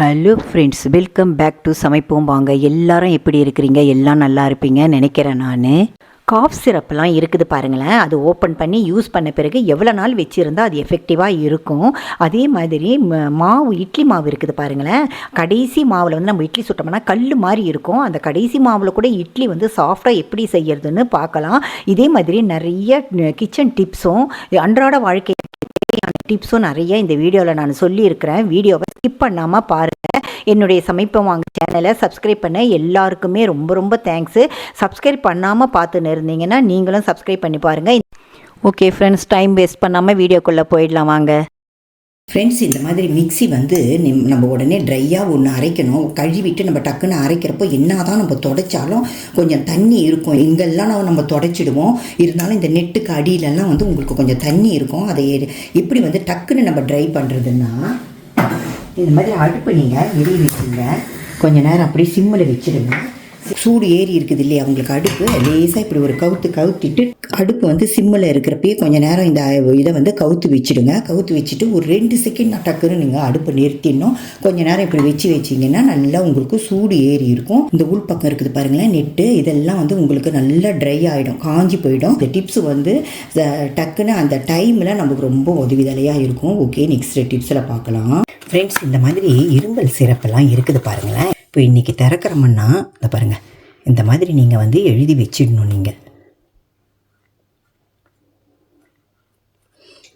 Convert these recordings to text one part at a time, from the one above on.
Hello friends welcome back to சமைப்போம் வாங்க. எல்லாரும் எப்படி இருக்கிறீங்க? எல்லாம் நல்லா இருப்பீங்க நினைக்கிறேன் நான். காஃப் சிரப்லாம் இருக்குது பாருங்களேன். அது ஓப்பன் பண்ணி யூஸ் பண்ண பிறகு எவ்வளோ நாள் வச்சுருந்தா அது எஃபெக்டிவாக இருக்கும்? அதே மாதிரி மாவு இட்லி மாவு இருக்குது பாருங்களேன். கடைசி மாவில் வந்து நம்ம இட்லி சுட்டோம்னா கல் மாதிரி இருக்கும். அந்த கடைசி மாவில் கூட இட்லி வந்து சாஃப்டாக எப்படி செய்யறதுன்னு பார்க்கலாம். இதே மாதிரி நிறைய கிச்சன் டிப்ஸும் அன்றாட வாழ்க்கை டிப்ஸும் நிறைய இந்த வீடியோவில் நான் சொல்லியிருக்கிறேன். வீடியோவை ஸ்கிப் பண்ணாமல் பாருங்கள் என்னுடைய சமைப்பம் வாங்க சேனலை சப்ஸ்கிரைப் பண்ண எல்லாருக்குமே ரொம்ப ரொம்ப தேங்க்ஸு சப்ஸ்கிரைப் பண்ணாமல் பார்த்துன்னு இருந்தீங்கன்னா நீங்களும் சப்ஸ்கிரைப் பண்ணி பாருங்கள் ஓகே ஃப்ரெண்ட்ஸ் டைம் வேஸ்ட் பண்ணாமல் வீடியோக்குள்ளே போயிடலாம் வாங்க. ஃப்ரெண்ட்ஸ் இந்த மாதிரி மிக்ஸி வந்து நிம்- நம்ம உடனே ட்ரையாக ஒன்று அரைக்கணும். கழுவிட்டு நம்ம டக்குன்னு அரைக்கிறப்போ என்ன தான் நம்ம தொடச்சாலும் கொஞ்சம் தண்ணி இருக்கும். எங்கெல்லாம் நம்ம நம்ம தொடச்சிடுவோம். இருந்தாலும் இந்த நெட்டுக்கு அடியிலலாம் வந்து உங்களுக்கு கொஞ்சம் தண்ணி இருக்கும். அதை எப்படி வந்து டக்குன்னு நம்ம ட்ரை பண்ணுறதுன்னா இந்த மாதிரி அடுப்பு நீங்கள் எரிய வச்சுங்க கொஞ்ச நேரம் அப்படியே சிம்மில் வச்சிடுங்க. சூடு ஏறி இருக்குது இல்லையா உங்களுக்கு அடுப்பு? லேசாக இப்படி ஒரு கவுத்து கவுத்திட்டு அடுப்பு வந்து சிம்மில் இருக்கிறப்பயே கொஞ்ச நேரம் இந்த இதை வந்து கவுத்து வச்சிடுங்க. கவுத்து வச்சுட்டு ஒரு ரெண்டு செகண்ட் டக்குன்னு நீங்கள் அடுப்பை நிறுத்திடணும். கொஞ்சம் நேரம் இப்படி வச்சு வச்சிங்கன்னா நல்லா உங்களுக்கு சூடு ஏறி இருக்கும். இந்த உள் பக்கம் இருக்குது பாருங்களேன் நெட்டு. இதெல்லாம் வந்து உங்களுக்கு நல்லா ட்ரை ஆகிடும் காஞ்சி போயிடும். இந்த டிப்ஸ் வந்து டக்குன்னு அந்த டைமில் நமக்கு ரொம்ப உதவிதலையாக இருக்கும். ஓகே நெக்ஸ்ட் டிப்ஸில் பார்க்கலாம். ஃப்ரெண்ட்ஸ் இந்த மாதிரி இரும்பல் சிறப்பெல்லாம் இருக்குது பாருங்களேன். இப்போ இன்றைக்கி திறக்கிறோம்னா இந்த பாருங்கள் இந்த மாதிரி நீங்கள் வந்து எழுதி வச்சிடணும் நீங்கள்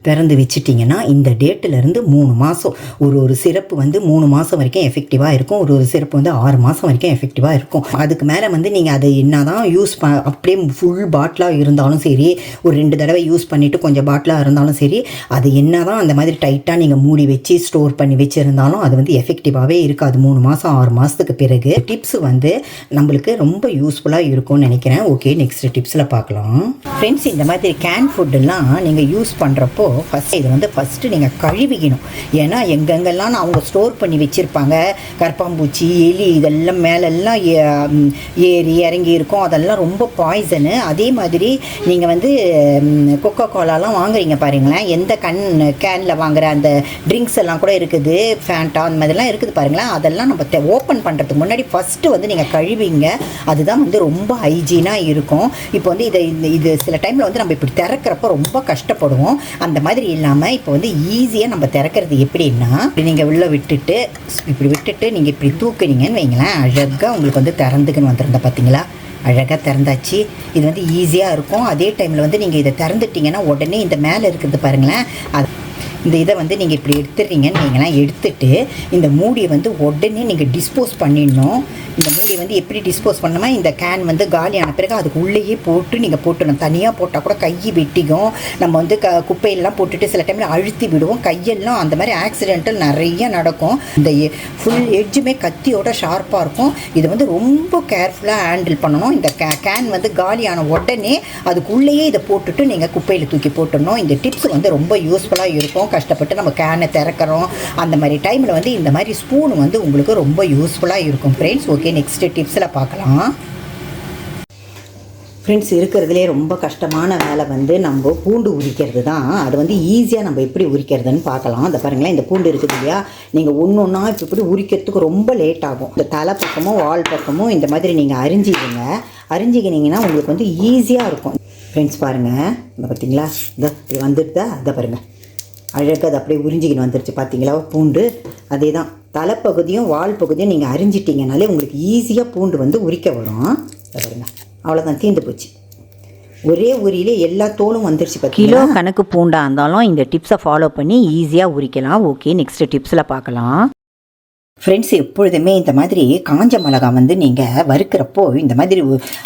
திறந்து வச்சிட்டிங்கன்னா இந்த டேட்டிலேருந்து மூணு மாதம் ஒரு ஒரு சிறப்பு வந்து மூணு மாதம் வரைக்கும் எஃபெக்டிவாக இருக்கும். ஒரு ஒரு சிறப்பு வந்து ஆறு மாதம் வரைக்கும் எஃபெக்டிவாக இருக்கும். அதுக்கு மேலே வந்து நீங்கள் அதை என்ன தான் யூஸ் ப அப்படியே ஃபுல் பாட்டிலாக இருந்தாலும் சரி ஒரு ரெண்டு தடவை யூஸ் பண்ணிவிட்டு கொஞ்சம் பாட்டிலாக இருந்தாலும் சரி அது என்ன தான் அந்த மாதிரி டைட்டாக நீங்கள் மூடி வச்சு ஸ்டோர் பண்ணி வச்சுருந்தாலும் அது வந்து எஃபெக்டிவாகவே இருக்காது. மூணு மாதம் ஆறு மாதத்துக்கு பிறகு. டிப்ஸ் வந்து நம்மளுக்கு ரொம்ப யூஸ்ஃபுல்லாக இருக்கும்னு நினைக்கிறேன். ஓகே நெக்ஸ்ட் டிப்ஸில் பார்க்கலாம். ஃப்ரெண்ட்ஸ் இந்த மாதிரி கேன் ஃபுட்டெல்லாம் நீங்கள் யூஸ் பண்ணுறப்போ ஃபஸ்ட் இது வந்து ஃபஸ்ட்டு நீங்கள் கழுவிக்கணும். ஏன்னா எங்கெங்கெல்லாம் அவங்க ஸ்டோர் பண்ணி வச்சுருப்பாங்க கரப்பாம்பூச்சி எலி இதெல்லாம் மேலெல்லாம் ஏறி இறங்கி இருக்கும். அதெல்லாம் ரொம்ப பாய்சனு அதே மாதிரி நீங்கள் வந்து கொக்கோ கோலாலாம் வாங்குறீங்க பாருங்களேன். எந்த கண் கேனில் வாங்குற அந்த ட்ரிங்க்ஸ் எல்லாம் கூட இருக்குது. ஃபேண்டா அந்த மாதிரிலாம் இருக்குது பாருங்களேன். அதெல்லாம் நம்ம ஓப்பன் பண்ணுறதுக்கு முன்னாடி ஃபஸ்ட்டு வந்து நீங்கள் கழுவிங்க. அதுதான் வந்து ரொம்ப ஹைஜீனாக இருக்கும். இப்போ வந்து இதை இந்த இது சில டைமில் வந்து நம்ம இப்படி திறக்கிறப்ப ரொம்ப கஷ்டப்படுவோம். அந்த மாதிரி இல்லாமல் இப்போ வந்து ஈஸியாக நம்ம திறக்கிறது எப்படின்னா இப்படி நீங்கள் உள்ளே விட்டுட்டு இப்படி விட்டுட்டு நீங்கள் இப்படி தூக்குனீங்கன்னு வைங்களேன் அழகாக உங்களுக்கு வந்து திறந்துக்குன்னு வந்துருந்தா பார்த்தீங்களா அழகாக திறந்தாச்சு. இது வந்து ஈஸியாக இருக்கும். அதே டைமில் வந்து நீங்கள் இதை திறந்துட்டீங்கன்னா உடனே இந்த மேலே இருக்கிறது பாருங்களேன் அது இந்த இதை வந்து நீங்கள் இப்படி எடுத்துடுறீங்கன்னு நீங்களாம் எடுத்துட்டு இந்த மூடியை வந்து உடனே நீங்கள் டிஸ்போஸ் பண்ணிடணும். இந்த மூடியை வந்து எப்படி டிஸ்போஸ் பண்ணணுமா இந்த கேன் வந்து காலியான பிறகு அதுக்கு உள்ளேயே போட்டு நீங்கள் போட்டுடணும். தனியாக போட்டால் கூட கை வெட்டிக்கும். நம்ம வந்து க குப்பையெல்லாம் போட்டுட்டு சில டைமில் அழுத்தி விடுவோம். கையெல்லாம் அந்த மாதிரி ஆக்சிடென்டல் நிறைய நடக்கும். இந்த ஃபுல் எட்ஜுமே கத்தியோட ஷார்ப்பாக இருக்கும். இது வந்து ரொம்ப கேர்ஃபுல்லாக ஹேண்டில் பண்ணணும். இந்த கே கேன் வந்து காலியான உடனே அதுக்குள்ளேயே இதை போட்டுட்டு நீங்கள் குப்பையில் தூக்கி போட்டுடணும். இந்த டிப்ஸ் வந்து ரொம்ப யூஸ்ஃபுல்லாக இருக்கும். கஷ்டப்பட்டு நம்ம கேனை திறக்கிறோம். அந்த மாதிரி டைமில் வந்து இந்த மாதிரி ஸ்பூன் வந்து உங்களுக்கு ரொம்ப யூஸ்ஃபுல்லாக இருக்கும். ஃப்ரெண்ட்ஸ் ஓகே நெக்ஸ்ட்டு டிப்ஸில் பார்க்கலாம். ஃப்ரெண்ட்ஸ் இருக்கிறதுலே ரொம்ப கஷ்டமான வேலை வந்து நம்ம பூண்டு உரிக்கிறது தான். அது வந்து ஈஸியாக நம்ம எப்படி உரிக்கிறதுன்னு பார்க்கலாம். அந்த பாருங்களேன் இந்த பூண்டு இருக்குது இல்லையா? நீங்கள் ஒன்று ஒன்றா இப்போ இப்படி உரிக்கிறதுக்கு ரொம்ப லேட் ஆகும். இந்த தலை பக்கமும் வால் பக்கமும் இந்த மாதிரி நீங்கள் அரிஞ்சிக்கிங்க அரிஞ்சிக்கினீங்கன்னா உங்களுக்கு வந்து ஈஸியாக இருக்கும். ஃப்ரெண்ட்ஸ் பாருங்கள் இந்த பார்த்தீங்களா? இந்த இது வந்துடுதா? அதை பாருங்கள் அழகாக அது அப்படியே உறிஞ்சிக்கின்னு வந்துருச்சு பார்த்தீங்களா பூண்டு. அதே தான் தலைப்பகுதியும் வால் பகுதியும் நீங்கள் அரிஞ்சிட்டிங்கனாலே உங்களுக்கு ஈஸியாக பூண்டு வந்து உரிக்க வரும். பாருங்க. அவ்வளோதான் தீர்ந்து போச்சு. ஒரே உரியிலே எல்லா தோலும் வந்துருச்சு கிலோ கணக்கு பூண்டாக இருந்தாலும் இந்த டிப்ஸை ஃபாலோ பண்ணி ஈஸியாக உரிக்கலாம். ஓகே நெக்ஸ்ட் டிப்ஸில் பார்க்கலாம் ஃப்ரெண்ட்ஸ் எப்பொழுதுமே இந்த மாதிரி காஞ்ச மிளகா வந்து நீங்கள் வறுக்கிறப்போ இந்த மாதிரி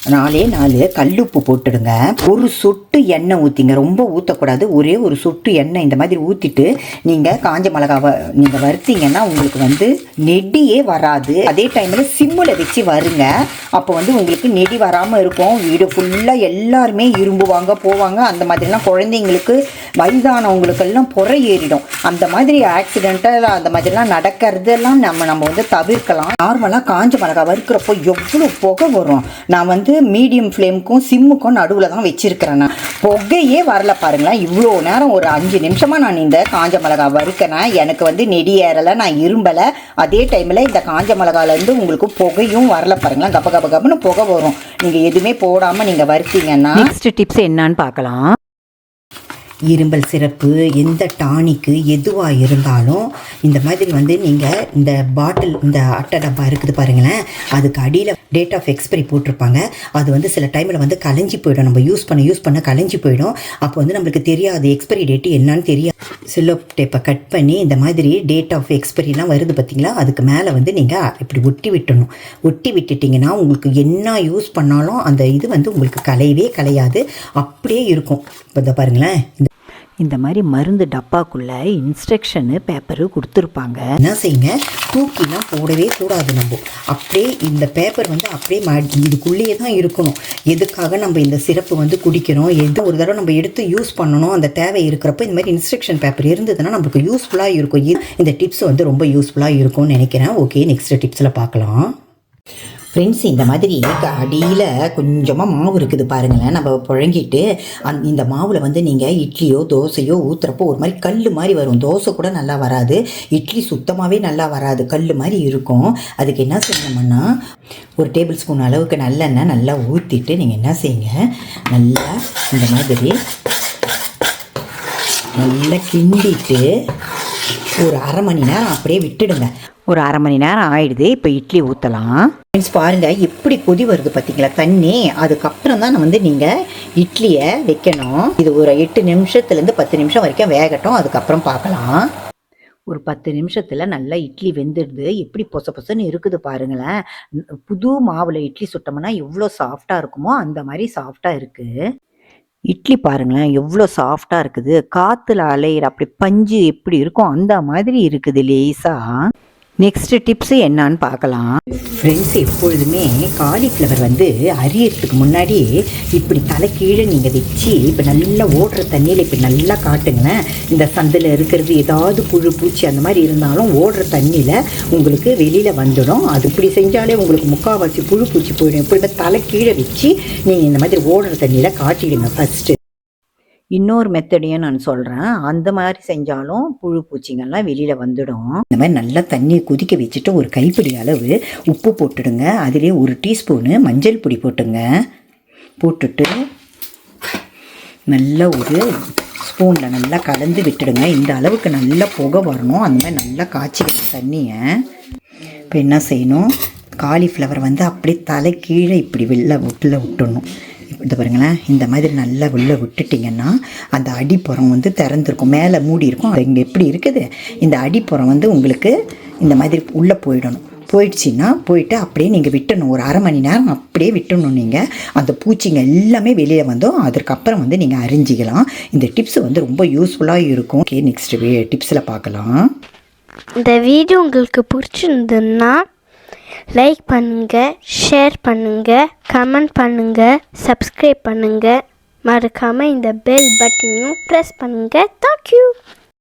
நாலே நாலு கல்லுப்பு போட்டுடுங்க. ஒரு சொட்டு எண்ணெய் ஊற்றிங்க ரொம்ப ஊற்றக்கூடாது ஒரே ஒரு சொட்டு எண்ணெய் இந்த மாதிரி ஊற்றிட்டு நீங்கள் காஞ்ச மிளகாவை நீங்கள் வறுத்தீங்கன்னா உங்களுக்கு வந்து நெடியே வராது. அதே டைமில் சிம்மில் வச்சு வருங்க. அப்போ வந்து உங்களுக்கு நெடி வராமல் இருக்கும். வீடு ஃபுல்லாக எல்லாருமே இரும்புவாங்க போவாங்க. அந்த மாதிரிலாம் குழந்தைங்களுக்கு வயதானவங்களுக்கெல்லாம் புறை ஏறிடும். அந்த மாதிரி ஆக்சிடென்ட்டாக அந்த மாதிரிலாம் நடக்கிறதெல்லாம் நம்ம நம்ம வந்து தவிர்க்கலாம். நார்மலாக காஞ்ச மிளகா வறுக்கிறப்போ எவ்வளோ புகை வரும். நான் வந்து மீடியம் ஃப்ளேமுக்கும் சிம்முக்கும் நடுவில் தான் வச்சுருக்கிறேன்னா நான். புகையே வரல பாருங்களேன். இவ்வளோ நேரம் ஒரு அஞ்சு நிமிஷமாக நான் இந்த காஞ்ச மிளகா வறுக்கிறேன். எனக்கு வந்து நெடி ஏறலை நான் இரும்பலை. அதே டைமில் இந்த காஞ்ச மிளகாலேருந்து உங்களுக்கு புகையும் வரல பாருங்களேன். கப்ப கப்ப கப்பன்னு புகை வரும். நீங்கள் எதுவுமே போடாமல் நீங்கள் வறுத்தீங்கன்னா நெக்ஸ்ட் டிப்ஸ் என்னன்னு பார்க்கலாம். இரும்பல் சிறப்பு எந்த டானிக்கு எதுவாக இருந்தாலும் இந்த மாதிரி வந்து நீங்கள் இந்த பாட்டில் இந்த அட்டை டப்பா இருக்குது பாருங்களேன் அதுக்கு அடியில் டேட் ஆஃப் எக்ஸ்பைரி போட்டிருப்பாங்க. அது வந்து சில டைமில் வந்து கலைஞ்சி போயிடும். நம்ம யூஸ் பண்ண யூஸ் பண்ண கலைஞ்சி போயிடும். அப்போ வந்து நம்மளுக்கு தெரியாது எக்ஸ்பைரி டேட்டு என்னன்னு தெரியாது சில்லோ டேப்பை கட் பண்ணி இந்த மாதிரி டேட் ஆஃப் எக்ஸ்பைரிலாம் வருது பார்த்தீங்களா அதுக்கு மேலே வந்து நீங்கள் இப்படி ஒட்டி விட்டணும். ஒட்டி விட்டுட்டிங்கன்னா உங்களுக்கு என்ன யூஸ் பண்ணாலும் அந்த இது வந்து உங்களுக்கு கலையவே கலையாது. அப்படியே இருக்கும். இப்போ இதை பாருங்களேன் இந்த மாதிரி மருந்து டப்பாக்குள்ள இன்ஸ்ட்ரக்ஷனு பேப்பரு கொடுத்துருப்பாங்க. என்ன செய்யுங்க? தூக்கிலாம் போடவே கூடாது நம்ம. அப்படியே இந்த பேப்பர் வந்து அப்படியே ம இதுக்குள்ளேயே தான் இருக்கணும். எதுக்காக நம்ம இந்த சிறப்பு வந்து குடிக்கிறோம்? எது ஒரு தடவை நம்ம எடுத்து யூஸ் பண்ணணும்? அந்த தேவை இருக்கிறப்ப இந்த மாதிரி இன்ஸ்ட்ரக்ஷன் பேப்பர் இருந்ததுன்னா நமக்கு யூஸ்ஃபுல்லாக இருக்கும். இந்த டிப்ஸ் வந்து ரொம்ப யூஸ்ஃபுல்லாக இருக்கும்னு நினைக்கிறேன். ஓகே நெக்ஸ்ட் டிப்ஸில் பார்க்கலாம். ஃப்ரெண்ட்ஸ் இந்த மாதிரி அடியில் கொஞ்சமாக மாவு இருக்குது பாருங்களேன். நம்ம புழங்கிட்டு அந் இந்த மாவில் வந்து நீங்கள் இட்லியோ தோசையோ ஊற்றுறப்போ ஒரு மாதிரி கல் மாதிரி வரும். தோசை கூட நல்லா வராது. இட்லி சுத்தமாகவே நல்லா வராது. கல் மாதிரி இருக்கும். அதுக்கு என்ன செய்யணும்னா ஒரு டேபிள் ஸ்பூன் அளவுக்கு நல்லெண்ணெய் நல்லா ஊற்றிட்டு நீங்கள் என்ன செய்யுங்க நல்லா இந்த மாதிரி நல்லா கிண்டிட்டு ஒரு அரை மணி நேரம் அப்படியே விட்டுடுங்க. ஒரு அரை மணி நேரம் ஆயிடுது இப்போ இட்லி ஊற்றலாம் ஃப்ரெண்ட்ஸ் பாருங்க எப்படி கொதி வருது பார்த்தீங்களா தண்ணி அதுக்கப்புறம் தான் வந்து நீங்கள் இட்லியை வைக்கணும். இது ஒரு எட்டு நிமிஷத்துலேருந்து பத்து நிமிஷம் வரைக்கும் வேகட்டும் அதுக்கப்புறம் பார்க்கலாம் ஒரு பத்து நிமிஷத்தில் நல்லா இட்லி வெந்துடுது. எப்படி பொச பொசன்னு இருக்குது பாருங்களேன். புது மாவில் இட்லி சுட்டோம்னா எவ்வளோ சாஃப்டாக இருக்குமோ அந்த மாதிரி சாஃப்டாக இருக்குது இட்லி பாருங்களேன் எவ்வளோ சாஃப்டாக இருக்குது. காற்றுல அலையிற அப்படி பஞ்சு எப்படி இருக்கும் அந்த மாதிரி இருக்குது லேசாக நெக்ஸ்ட் டிப்ஸ் என்னன்னு பார்க்கலாம். ஃப்ரெண்ட்ஸ் எப்பொழுதுமே காலிஃப்ளவர் வந்து அரியறதுக்கு முன்னாடி இப்படி தலை கீழே நீங்கள் வச்சு இப்போ நல்லா ஓடுற தண்ணியில் இப்படி நல்லா காட்டுங்களேன் இந்த சந்தில் இருக்கிறது ஏதாவது புழு பூச்சி அந்த மாதிரி இருந்தாலும் ஓடுற தண்ணியில் உங்களுக்கு வெளியில் வந்துடும். அது இப்படி செஞ்சாலே உங்களுக்கு முக்கால்வாசி புழு பூச்சி போயிடும். இப்படி தலை கீழே வச்சு நீங்கள் இந்த மாதிரி ஓடுற தண்ணியில் காட்டிடுங்க ஃபஸ்ட்டு இன்னொரு மெத்தடையும் நான் சொல்கிறேன் அந்த மாதிரி செஞ்சாலும் புழு பூச்சிங்கள்லாம் வெளியில் வந்துடும். இந்த மாதிரி நல்லா தண்ணியை கொதிக்க வச்சுட்டு ஒரு கைப்பிடி அளவு உப்பு போட்டுடுங்க. அதிலே ஒரு டீஸ்பூனு மஞ்சள் பொடி போட்டுங்க. போட்டுட்டு நல்ல ஒரு ஸ்பூனில் நல்லா கலந்து விட்டுடுங்க. இந்த அளவுக்கு நல்லா புகை வரணும். அந்த மாதிரி நல்லா காய்ச்சிக்கணும் தண்ணியை. இப்போ என்ன செய்யணும்? காலிஃப்ளவர் வந்து அப்படியே தலை கீழே இப்படி வெளில விட்டில் விட்டுடணும். இந்த பாருங்களேன் இந்த மாதிரி நல்லா உள்ளே விட்டுட்டிங்கன்னா அந்த அடிப்புறம் வந்து திறந்துருக்கும் மேலே மூடி இருக்கும். அது இங்கே எப்படி இருக்குது? இந்த அடிப்புறம் வந்து உங்களுக்கு இந்த மாதிரி உள்ளே போயிடணும். போயிடுச்சின்னா போயிட்டு அப்படியே நீங்கள் விட்டணும். ஒரு அரை மணி நேரம் அப்படியே விட்டணும் நீங்கள் அந்த பூச்சிங்க எல்லாமே வெளியில் வந்தோம் அதற்கப்புறம் வந்து நீங்கள் அறிஞ்சிக்கலாம். இந்த டிப்ஸ் வந்து ரொம்ப யூஸ்ஃபுல்லாக இருக்கும். ஓகே நெக்ஸ்ட் டிப்ஸில் பார்க்கலாம். இந்த வீடியோ உங்களுக்கு பிடிச்சிருந்ததுன்னா லைக் பண்ணுங்கள் ஷேர் பண்ணுங்கள் கமெண்ட் பண்ணுங்கள் சப்ஸ்கிரைப் பண்ணுங்கள் மறக்காமல் இந்த பெல் பட்டனையும் ப்ரெஸ் பண்ணுங்கள் தேங்க்யூ